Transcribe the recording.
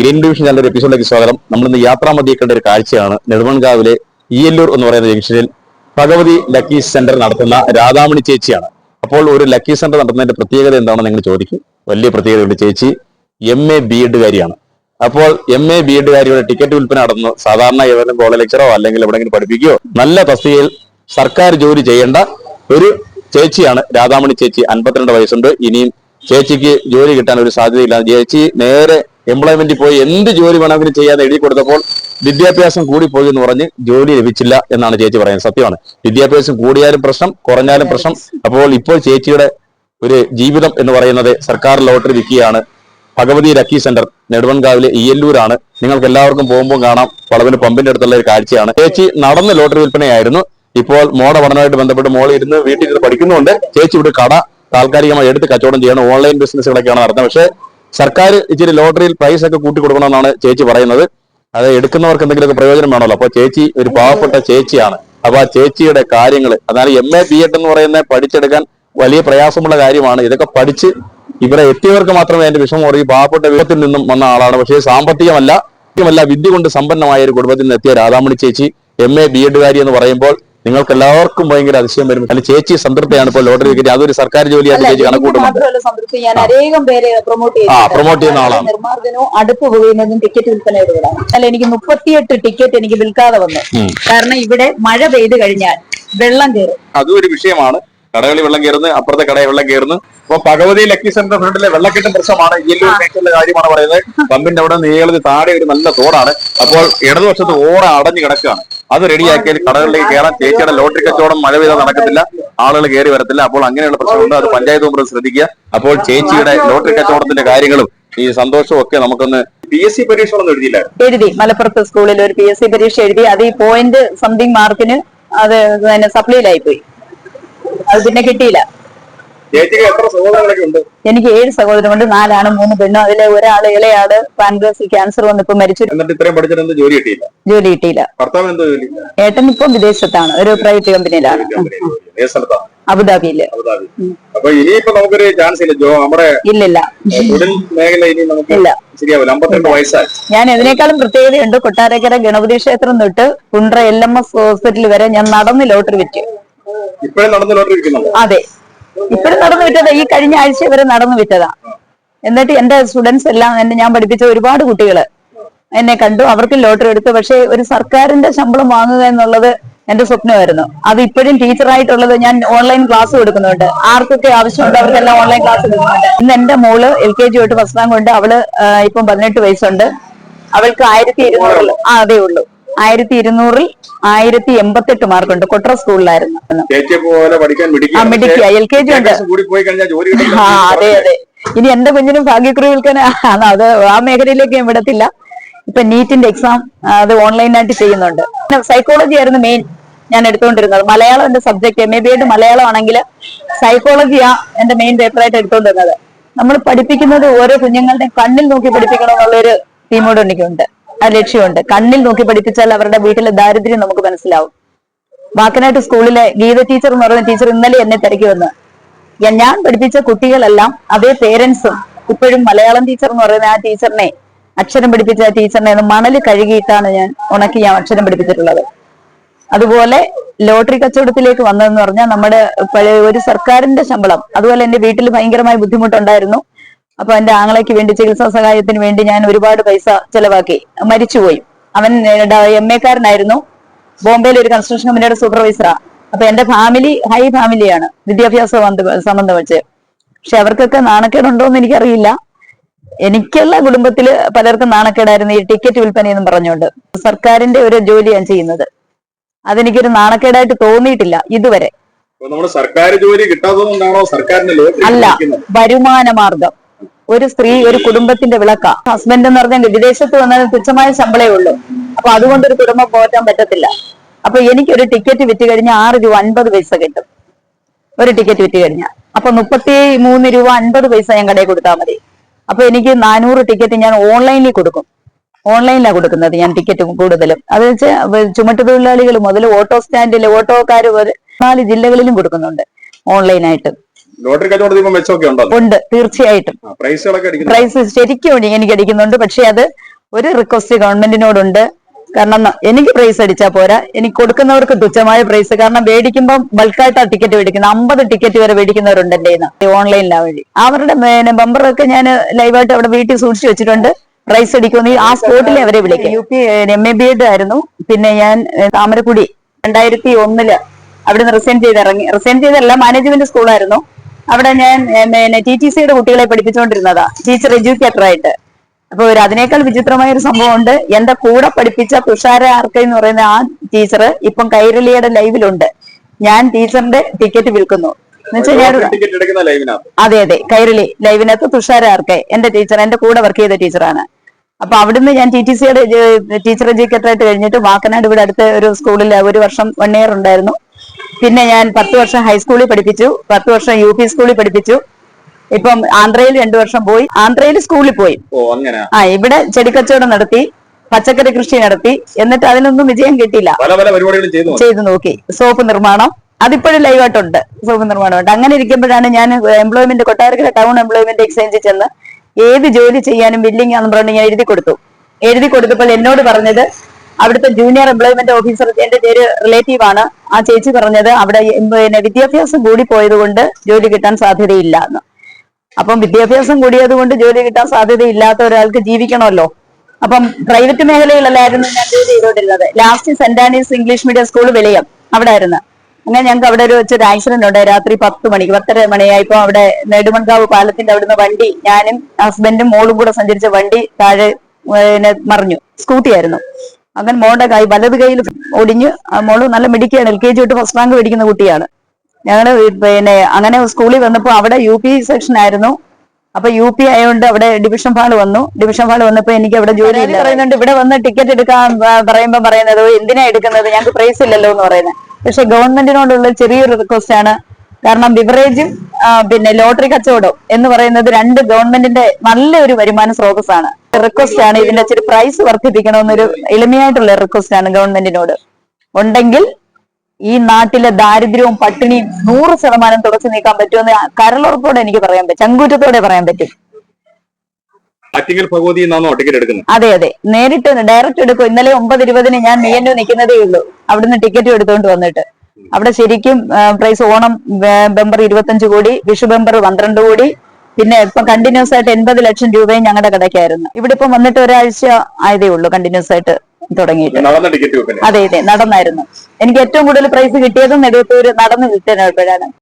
Green division ഒരു എപ്പിസോഡിലേക്ക് സ്വാഗതം. നമ്മൾ ഇന്ന് യാത്രാമധ്യേ കണ്ട ഒരു കാഴ്ചയാണ് നെടുമൺകാവിലെ ഇയല്ലൂർ എന്ന് പറയുന്ന ജംഗ്ഷനിൽ ഭഗവതി ലക്കി സെന്റർ നടത്തുന്ന രാധാമണി ചേച്ചിയാണ്. അപ്പോൾ ഒരു ലക്കി സെന്റർ നടത്തുന്നതിന്റെ പ്രത്യേകത എന്താണെന്ന് നിങ്ങൾ ചോദിക്കും. വലിയ പ്രത്യേകതയുണ്ട് ചേച്ചി. എം എ ബി എഡുകാരിയാണ് അപ്പോൾ എം എ ബി എഡുകാരിയുടെ ടിക്കറ്റ് വിൽപ്പന നടന്നു സാധാരണ ഏതെങ്കിലും കോളേജ് ലെക്ചറോ അല്ലെങ്കിൽ എവിടെയെങ്കിലും പഠിപ്പിക്കുകയോ നല്ല തസ്തികയിൽ സർക്കാർ ജോലി ചെയ്യേണ്ട ഒരു ചേച്ചിയാണ് രാധാമണി ചേച്ചി. അൻപത്തിരണ്ട് വയസ്സുണ്ട്. ഇനിയും ചേച്ചിക്ക് ജോലി കിട്ടാൻ ഒരു സാധ്യതയില്ല. ചേച്ചി നേരെ എംപ്ലോയ്മെന്റിൽ പോയി എന്ത് ജോലി വേണമെങ്കിലും ചെയ്യാതെ എഴുതി കൊടുത്തപ്പോൾ വിദ്യാഭ്യാസം കൂടിപ്പോയി എന്ന് പറഞ്ഞ് ജോലി ലഭിച്ചില്ല എന്നാണ് ചേച്ചി പറയുന്നത്. സത്യമാണ്. വിദ്യാഭ്യാസം കൂടിയാലും പ്രശ്നം കുറഞ്ഞാലും പ്രശ്നം. അപ്പോൾ ഇപ്പോൾ ചേച്ചിയുടെ ഒരു ജീവിതം എന്ന് പറയുന്നത് സർക്കാർ ലോട്ടറി വിൽക്കുകയാണ് ഭഗവതി ലക്കി സെന്റർ നെടുവൻകാവിലെ ഇയല്ലൂരാണ്. നിങ്ങൾക്ക് എല്ലാവർക്കും പോകുമ്പോൾ കാണാം. വളവിന് പമ്പിന്റെ അടുത്തുള്ള ഒരു കാഴ്ചയാണ്. ചേച്ചി നടന്ന് ലോട്ടറി വിൽപ്പനയായിരുന്നു. ഇപ്പോൾ മോടെ പഠനമായിട്ട് ബന്ധപ്പെട്ട് മോൾ ഇരുന്ന് വീട്ടിൽ ഇരുന്ന് പഠിക്കുന്നുണ്ട്. ചേച്ചി ഇവിടെ കട താൽക്കാലികമായി എടുത്ത് കച്ചവടം ചെയ്യണം. ഓൺലൈൻ ബിസിനസ്സുകളൊക്കെയാണ് നടത്തുന്നത്. പക്ഷേ സർക്കാർ ഇച്ചിരി ലോട്ടറിയിൽ പ്രൈസ് ഒക്കെ കൂട്ടി കൊടുക്കണമെന്നാണ് ചേച്ചി പറയുന്നത്. അത് എടുക്കുന്നവർക്ക് എന്തെങ്കിലുമൊക്കെ പ്രയോജനം വേണമല്ലോ. അപ്പോൾ ചേച്ചി ഒരു പാവപ്പെട്ട ചേച്ചിയാണ്. അപ്പൊ ആ ചേച്ചിയുടെ കാര്യങ്ങൾ അതായത് എം എ ബി എഡ് എന്ന് പറയുന്ന പഠിച്ചെടുക്കാൻ വലിയ പ്രയാസമുള്ള കാര്യമാണ്. ഇതൊക്കെ പഠിച്ച് ഇവിടെ എത്തിയവർക്ക് മാത്രമേ അതിന്റെ വിഷമം അറിയൂ പാവപ്പെട്ട വിധത്തിൽ നിന്നും വന്ന ആളാണ്. പക്ഷേ സാമ്പത്തികമല്ല. സാമ്പത്തികമല്ല വിദ്യ കൊണ്ട് സമ്പന്നമായ ഒരു കുടുംബത്തിൽ നിന്ന് എത്തിയ രാധാമണി ചേച്ചി എം എ ബി എഡുകാരി എന്ന് പറയുമ്പോൾ നിങ്ങൾക്ക് എല്ലാവർക്കും ഭയങ്കര അതിശയം വരും. അല്ല ചേച്ചി സംതൃപ്തിയാണ് ഇപ്പോൾ ലോട്ടറി വിക്കറ്റ് അതൊരു സർക്കാർ ജോലിയായിട്ട് ചേച്ചി സംതൃപ്തി. ഞാൻ അനേകം പേരെ പ്രൊമോട്ട് ആ പ്രൊമോട്ട് ചെയ്യുന്ന ആളാണ്. നിർമ്മാർജനവും അടുപ്പ് പോകുന്നതും ടിക്കറ്റ് വിൽപ്പന ഇവിടെയാണ്. അല്ല എനിക്ക് മുപ്പത്തിയെട്ട് ടിക്കറ്റ് എനിക്ക് വിൽക്കാതെ വന്നു. കാരണം ഇവിടെ മഴ പെയ്ത് കഴിഞ്ഞാൽ വെള്ളം കയറും. അതും ഒരു വിഷയമാണ്. കടകളിൽ വെള്ളം കയറുന്നു അപ്പുറത്തെ കടയിൽ വെള്ളം കയറുന്നു. അപ്പൊ ഭഗവതി ലക്കി സെന്റർ ഫ്രണ്ടിലെ വെള്ളക്കെട്ട് പ്രശ്നമാണ്. ഇയല്ലൂർ മേഖലയിലെ കാര്യമാണ് പറയുന്നത്. പമ്പിന്റെ അവിടെ നീളത്തിൽ താഴെ ഒരു നല്ല തോടാണ്. അപ്പോൾ ഇടതുവശത്ത് ഓറ അടഞ്ഞു കിടക്കുകയാണ്. അത് റെഡിയാക്കിയാൽ കടകളിലേക്ക് കയറാൻ ചേച്ചിയുടെ ലോട്ടറി കച്ചവടം മഴ പെയ്താൽ നടക്കത്തില്ല ആളുകൾ കയറി വരത്തില്ല. അപ്പോൾ അങ്ങനെയുള്ള പ്രശ്നമുണ്ട്. അത് പഞ്ചായത്ത് മെമ്പർ ശ്രദ്ധിക്കുക. അപ്പോൾ ചേച്ചിയുടെ ലോട്ടറി കച്ചവടത്തിന്റെ കാര്യങ്ങളും ഈ സന്തോഷവും ഒക്കെ നമുക്കൊന്ന് പി എസ് സി പരീക്ഷ എഴുതി. മലപ്പുറത്ത് സ്കൂളിൽ ഒരു പി എസ് സി പരീക്ഷ എഴുതി. അത് ഈ പോയിന്റ് സംതിങ് മാർക്കിന് അത് സപ്ലിയിലായി പോയി. അത് പിന്നെ കിട്ടിയില്ല. ചേച്ചിക്ക് എത്ര സഹോദരങ്ങളൊക്കെ ഉണ്ട്? എനിക്ക് ഏഴ് സഹോദരമുണ്ട് നാലാണ് മൂന്ന് പെണ്ണും. അതിലെ ഒരാൾ ഇളയാൾ പാൻക്രാസിൽ ക്യാൻസർ വന്നിപ്പോ മരിച്ചു. എന്നിട്ട് ഇത്രയും പഠിച്ചിട്ട് ജോലി കിട്ടിയില്ല? ജോലി കിട്ടിയില്ല. ഭർത്താവ് എന്തോ ജോലി? ഏട്ടൻ ഇപ്പൊ വിദേശത്താണ് ഒരു പ്രൈവറ്റ് കമ്പനിയിലാണ് അബുദാബിയിൽ. അബുദാബി. അപ്പൊ ഇനിയിപ്പോ നമുക്കൊരു ചാൻസ് ഇല്ല. ജോ നമ്മുടെ ഇല്ലില്ല. തൊഴിൽ മേഖല ഇനി നമുക്ക് ഇല്ല. ശരിയാവില്ല. അമ്പത്തെട്ട് വയസ്സായി. ഞാൻ ഇതിനേക്കാളും പ്രത്യേകതയുണ്ട് കൊട്ടാരക്കര ഗണപതി ക്ഷേത്രം തൊട്ട് Kundara L M S hospital വരെ ഞാൻ നടന്ന് ലോട്ടറി വിറ്റ്. ഇപ്പോഴും നടന്നുകൊണ്ടിരിക്കുന്നുണ്ട് അതെ. ഇപ്പോഴും നടന്നു വിറ്റതാ ഈ കഴിഞ്ഞ ആഴ്ച വരെ നടന്നു വിറ്റതാ എന്നിട്ട് എന്റെ സ്റ്റുഡൻസ് എല്ലാം എന്നെ ഞാൻ പഠിപ്പിച്ച ഒരുപാട് കുട്ടികൾ എന്നെ കണ്ടു. അവർക്ക് ലോട്ടറി എടുത്തു. പക്ഷെ ഒരു സർക്കാരിന്റെ ശമ്പളം വാങ്ങുക എന്നുള്ളത് എന്റെ സ്വപ്നമായിരുന്നു. അത് ഇപ്പോഴും ടീച്ചറായിട്ടുള്ളത് ഞാൻ ഓൺലൈൻ ക്ലാസ് കൊടുക്കുന്നുണ്ട്. ആർക്കൊക്കെ ആവശ്യമുണ്ട് അവർക്കെല്ലാം ഓൺലൈൻ ക്ലാസ് കൊടുക്കുന്നുണ്ട്. ഇന്ന് എന്റെ മോൾ എൽ കെ ജി തൊട്ട് ഫസ്റ്റ് റാങ്ക് ഉണ്ട്. അവൾ ഇപ്പം പതിനെട്ട് വയസ്സുണ്ട്. അവൾക്ക് ആയിരത്തി ഇരുന്നൂറ് ആ അതേ ഉള്ളൂ ആയിരത്തി ഇരുന്നൂറിൽ ആയിരത്തി എൺപത്തെട്ട് മാർക്കുണ്ട് കൊട്ടറ സ്കൂളിലായിരുന്നു ആ മിടുക്കിയ. എൽ കെ ജി ഉണ്ട്. ആ അതെ അതെ. ഇനി എന്റെ കുഞ്ഞിനും ഭാഗ്യക്കുറി വിൽക്കാൻ അത് ആ മേഖലയിലേക്ക് ഞാൻ വിടത്തില്ല. ഇപ്പൊ നീറ്റിന്റെ എക്സാം അത് ഓൺലൈനായിട്ട് ചെയ്യുന്നുണ്ട്. സൈക്കോളജി ആയിരുന്നു മെയിൻ ഞാൻ എടുത്തുകൊണ്ടിരുന്നത് മലയാളം എന്റെ സബ്ജക്ട് എം എ ബി ആയിട്ട് മലയാളം ആണെങ്കിൽ സൈക്കോളജിയാ എന്റെ മെയിൻ പേപ്പറായിട്ട് എടുത്തുകൊണ്ടിരുന്നത് നമ്മൾ പഠിപ്പിക്കുന്നത് ഓരോ കുഞ്ഞുങ്ങളുടെയും കണ്ണിൽ നോക്കി പഠിപ്പിക്കണം എന്നുള്ളൊരു തീമോട് എനിക്കുണ്ട്. ലക്ഷ്യമുണ്ട് കണ്ണിൽ നോക്കി പഠിപ്പിച്ചാൽ അവരുടെ വീട്ടിലെ ദാരിദ്ര്യം നമുക്ക് മനസ്സിലാവും. വാക്കനായിട്ട് സ്കൂളിലെ ഗീത ടീച്ചർ എന്ന് പറയുന്ന ടീച്ചർ ഇന്നലെ എന്നെ തിരക്കി വന്ന്. ഞാൻ- പഠിപ്പിച്ച കുട്ടികളെല്ലാം അതേ പേരൻസും ഇപ്പോഴും മലയാളം ടീച്ചർ എന്ന് പറയുന്ന ആ ടീച്ചറിനെ അക്ഷരം പഠിപ്പിച്ച ആ ടീച്ചറിനെ മണൽ കഴുകിയിട്ടാണ് ഞാൻ ഉണക്കി ഞാൻ അക്ഷരം പഠിപ്പിച്ചിട്ടുള്ളത്. അതുപോലെ ലോട്ടറി കച്ചവടത്തിലേക്ക് വന്നതെന്ന് പറഞ്ഞാൽ നമ്മുടെ ഒരു സർക്കാരിന്റെ ശമ്പളം അതുപോലെ എന്റെ വീട്ടിൽ ഭയങ്കരമായ ബുദ്ധിമുട്ടുണ്ടായിരുന്നു. അപ്പൊ എന്റെ ആങ്ങളയ്ക്ക് വേണ്ടി ചികിത്സാ സഹായത്തിന് വേണ്ടി ഞാൻ ഒരുപാട് പൈസ ചെലവാക്കി. മരിച്ചുപോയി. അവൻ എം എക്കാരനായിരുന്നു. ബോംബെയിലെ ഒരു കൺസ്ട്രക്ഷൻ കമ്പനിയുടെ സൂപ്പർവൈസറാ അപ്പൊ എന്റെ ഫാമിലി ഹൈ ഫാമിലിയാണ് വിദ്യാഭ്യാസ ബന്ധ- സംബന്ധം വെച്ച് പക്ഷെ അവർക്കൊക്കെ നാണക്കേടുണ്ടോ എന്ന് എനിക്കറിയില്ല. എനിക്കുള്ള കുടുംബത്തിൽ പലർക്കും നാണക്കേടായിരുന്നു ഈ ടിക്കറ്റ് വിൽപ്പന എന്നും പറഞ്ഞുകൊണ്ട്. സർക്കാരിന്റെ ഒരു ജോലിയാണ് ചെയ്യുന്നത്. അതെനിക്കൊരു നാണക്കേടായിട്ട് തോന്നിയിട്ടില്ല ഇതുവരെ. സർക്കാർ ജോലി കിട്ടാത്തതുകൊണ്ടാണോ സർക്കാരിന്റെ അല്ല? വരുമാന മാർഗം. ഒരു സ്ത്രീ ഒരു കുടുംബത്തിന്റെ വിളക്ക. ഹസ്ബൻഡ് എന്ന് പറഞ്ഞാൽ വിദേശത്ത് വന്നാൽ തുച്ഛമായ ശമ്പളേ ഉള്ളൂ. അപ്പൊ അതുകൊണ്ട് ഒരു കുടുംബം പോറ്റാൻ പറ്റത്തില്ല. അപ്പൊ എനിക്കൊരു ടിക്കറ്റ് വിറ്റ് കഴിഞ്ഞാൽ ആറ് രൂപ അൻപത് പൈസ കിട്ടും. ഒരു ടിക്കറ്റ് വിറ്റ് കഴിഞ്ഞാൽ. അപ്പൊ മുപ്പത്തി മൂന്ന് രൂപ അൻപത് പൈസ ഞാൻ കടയിൽ കൊടുത്താൽ മതി. അപ്പൊ എനിക്ക് നാനൂറ് ടിക്കറ്റ് ഞാൻ ഓൺലൈനിൽ കൊടുക്കും. ഓൺലൈനിലാണ് കൊടുക്കുന്നത് ഞാൻ ടിക്കറ്റ് കൂടുതലും. അത് വെച്ചാൽ ചുമട്ട് തൊഴിലാളികൾ മുതൽ ഓട്ടോ സ്റ്റാൻഡിൽ ഓട്ടോക്കാർ നാല് ജില്ലകളിലും കൊടുക്കുന്നുണ്ട് ഓൺലൈനായിട്ട്. ലോട്ടറി കച്ചവടത്തിൽ ഇപ്പം മെച്ചമൊക്കെ ഉണ്ടോ ഉണ്ട് തീർച്ചയായിട്ടും. പ്രൈസുകളൊക്കെ പ്രൈസ് ശരിക്കും എനിക്ക് അടിക്കുന്നുണ്ട്. പക്ഷെ അത് ഒരു റിക്വസ്റ്റ് ഗവൺമെന്റിനോടുണ്ട്. കാരണം എനിക്ക് പ്രൈസ് അടിച്ചാൽ പോരാ. എനിക്ക് കൊടുക്കുന്നവർക്ക് തുച്ഛമായ പ്രൈസ് കാരണം മേടിക്കുമ്പോൾ ബൾക്കായിട്ടാ ടിക്കറ്റ് മേടിക്കുന്നത് അമ്പത് ടിക്കറ്റ് വരെ മേടിക്കുന്നവരുണ്ട് എന്റെ ഓൺലൈനിലാ വഴി. അവരുടെ ബമ്പറൊക്കെ ഞാൻ ലൈവായിട്ട് അവിടെ വീട്ടിൽ സൂക്ഷിച്ചു വെച്ചിട്ടുണ്ട്. പ്രൈസ് അടിക്കുമെന്ന് ആ സ്പോട്ടിൽ അവരെ വിളിക്കും. U P M A B Ed ആയിരുന്നു. പിന്നെ ഞാൻ താമരക്കുടി രണ്ടായിരത്തി ഒന്നിൽ അവിടുന്ന് റിസൈൻ ചെയ്ത് ഇറങ്ങി റിസൈൻ ചെയ്തല്ല മാനേജ്മെന്റ് സ്കൂളായിരുന്നു അവിടെ ഞാൻ പിന്നെ ടി ടി സിയുടെ കുട്ടികളെ പഠിപ്പിച്ചുകൊണ്ടിരുന്നതാ ടീച്ചർ എഡ്യൂക്കേറ്റർ ആയിട്ട് അപ്പൊ ഒരു അതിനേക്കാൾ വിചിത്രമായ ഒരു സംഭവം ഉണ്ട് എന്റെ കൂടെ പഠിപ്പിച്ച തുഷാര ആർക്കൈ എന്ന് പറയുന്ന ആ ടീച്ചർ ഇപ്പം കൈരളിയുടെ ലൈവിലുണ്ട്. ഞാൻ ടീച്ചറിന്റെ ടിക്കറ്റ് വിൽക്കുന്നു. അതെ അതെ. കൈരളി ലൈവിനകത്ത് തുഷാര ആർക്കെ എന്റെ ടീച്ചർ എന്റെ കൂടെ വർക്ക് ചെയ്ത ടീച്ചറാണ്. അപ്പൊ അവിടുന്ന് ഞാൻ ടി ടി സിയുടെ ടീച്ചർ എഡ്യൂക്കേറ്റർ ആയിട്ട് കഴിഞ്ഞിട്ട് വാക്കനാട് ഇവിടെ അടുത്ത ഒരു സ്കൂളിൽ ഒരു വർഷം വൺ ഇയർ ഉണ്ടായിരുന്നു. പിന്നെ ഞാൻ പത്ത് വർഷം ഹൈസ്കൂളിൽ പഠിപ്പിച്ചു. പത്ത് വർഷം യു പി സ്കൂളിൽ പഠിപ്പിച്ചു. ഇപ്പം ആന്ധ്രയിൽ രണ്ടു വർഷം പോയി. ആന്ധ്രയിൽ സ്കൂളിൽ പോയി. ആ ഇവിടെ ചെടിക്കച്ചവടം നടത്തി പച്ചക്കറി കൃഷി നടത്തി. എന്നിട്ട് അതിനൊന്നും വിജയം കിട്ടിയില്ല. ചെയ്തു നോക്കി. സോപ്പ് നിർമ്മാണം. അതിപ്പോഴും ലൈവായിട്ടുണ്ട് സോപ്പ് നിർമ്മാണമുണ്ട് അങ്ങനെ ഇരിക്കുമ്പോഴാണ് ഞാൻ എംപ്ലോയ്മെന്റ് കൊട്ടാരക്കര ടൗൺ എംപ്ലോയ്മെന്റ് എക്സ്ചേഞ്ചിൽ ചെന്ന് ഏത് ജോലി ചെയ്യാനും ബില്ലിംഗ് ആണെന്ന് പറഞ്ഞു ഞാൻ എഴുതി കൊടുത്തു. എഴുതി കൊടുത്തപ്പോൾ എന്നോട് പറഞ്ഞത് അവിടുത്തെ ജൂനിയർ എംപ്ലോയ്മെന്റ് ഓഫീസർ എന്റെ പേര് റിലേറ്റീവ് ആണ്. ആ ചേച്ചി പറഞ്ഞത് അവിടെ പിന്നെ വിദ്യാഭ്യാസം കൂടി പോയതുകൊണ്ട് ജോലി കിട്ടാൻ സാധ്യതയില്ല എന്ന്. അപ്പം വിദ്യാഭ്യാസം കൂടിയത് കൊണ്ട് ജോലി കിട്ടാൻ സാധ്യതയില്ലാത്ത ഒരാൾക്ക് ജീവിക്കണമല്ലോ. അപ്പം പ്രൈവറ്റ് മേഖലയിലല്ലായിരുന്നു ഞാൻ ജോലി ചെയ്തോണ്ടിരുന്നത് last Saint Anne's English medium school വിലയം അവിടെ ആയിരുന്നു അങ്ങനെ ഞങ്ങൾക്ക് അവിടെ ഒരു വെച്ചൊരു ആക്സിഡന്റ് ഉണ്ട്. രാത്രി പത്ത് മണിക്ക് പത്തര മണിയായപ്പോ അവിടെ നെടുമൺകാവ് പാലത്തിന്റെ അവിടുന്ന് വണ്ടി ഞാനും ഹസ്ബൻഡും മോളും കൂടെ സഞ്ചരിച്ച വണ്ടി താഴെ മറിഞ്ഞു. സ്കൂട്ടി ആയിരുന്നു. അങ്ങനെ മോളുടെ കൈ വലത് കൈയിൽ ഒടിഞ്ഞ് മോൾ നല്ല മിടിക്കുകയാണ് എൽ കെ ജി തൊട്ട് ഫസ്റ്റ് റാങ്ക് മേടിക്കുന്ന കുട്ടിയാണ്. ഞങ്ങൾ പിന്നെ അങ്ങനെ സ്കൂളിൽ വന്നപ്പോൾ അവിടെ യു പി സെക്ഷൻ ആയിരുന്നു. അപ്പൊ യു പി ആയതുകൊണ്ട് അവിടെ ഡിവിഷൻ ഹാൾ വന്നു. ഡിവിഷൻ ഹാൾ വന്നപ്പോ എനിക്ക് അവിടെ ജോലി പറയുന്നുണ്ട് ഇവിടെ വന്ന് ടിക്കറ്റ് എടുക്കാൻ പറയുമ്പോൾ പറയുമ്പോ പറയുന്നത് എന്തിനാ എടുക്കുന്നത്? ഞങ്ങൾക്ക് പ്രൈസ് ഇല്ലല്ലോ എന്ന് പറയുന്നത്. പക്ഷെ ഗവൺമെന്റിനോടുള്ള ചെറിയൊരു റിക്വസ്റ്റ് ആണ്. കാരണം ബിവറേജും പിന്നെ ലോട്ടറി കച്ചവടം എന്ന് പറയുന്നത് രണ്ട് ഗവൺമെന്റിന്റെ നല്ലൊരു വരുമാന സ്രോതസ്സാണ്. റിക്വസ്റ്റ് ആണ്. ഇതിന്റെ ഇച്ചിരി പ്രൈസ് വർദ്ധിപ്പിക്കണമെന്നൊരു എളിമയായിട്ടുള്ള റിക്വസ്റ്റ് ആണ് ഗവൺമെന്റിനോട് ഉണ്ടെങ്കിൽ ഈ നാട്ടിലെ ദാരിദ്ര്യവും പട്ടിണിയും നൂറ് ശതമാനം തുടച്ചു നീക്കാൻ പറ്റുമെന്ന് കരളുറപ്പോടെ എനിക്ക് പറയാൻ പറ്റും. ചങ്കൂറ്റത്തോടെ പറയാൻ പറ്റും. ഭഗവതി നിന്നാണോ ടിക്കറ്റ് എടുക്കുന്നത്? അതെ അതെ. നേരിട്ട് ഡയറക്റ്റ് എടുക്കും. ഇന്നലെ ഒമ്പത് ഇരുപതിന് ഞാൻ മിയന്നു നിൽക്കുന്നതേ ഉള്ളൂ. അവിടുന്ന് ടിക്കറ്റ് എടുത്തുകൊണ്ട് വന്നിട്ട്. അവിടെ ശരിക്കും പ്രൈസ് ഓണം ബെമ്പർ ഇരുപത്തഞ്ച് കോടി വിഷു ബെമ്പർ പന്ത്രണ്ട് കോടി പിന്നെ ഇപ്പൊ കണ്ടിന്യൂസ് ആയിട്ട് എൺപത് ലക്ഷം രൂപയും ഞങ്ങളുടെ കടയ്ക്കായിരുന്നു. ഇവിടെ ഇപ്പം വന്നിട്ട് ഒരാഴ്ച ആയതേ ഉള്ളൂ കണ്ടിന്യൂസ് ആയിട്ട് തുടങ്ങിയിട്ട്. അതെ അതെ നടന്നായിരുന്നു. എനിക്ക് ഏറ്റവും കൂടുതൽ പ്രൈസ് കിട്ടിയതും നെടുവത്തൂര് നടന്ന് വിൽക്കാനായപ്പോഴാണ്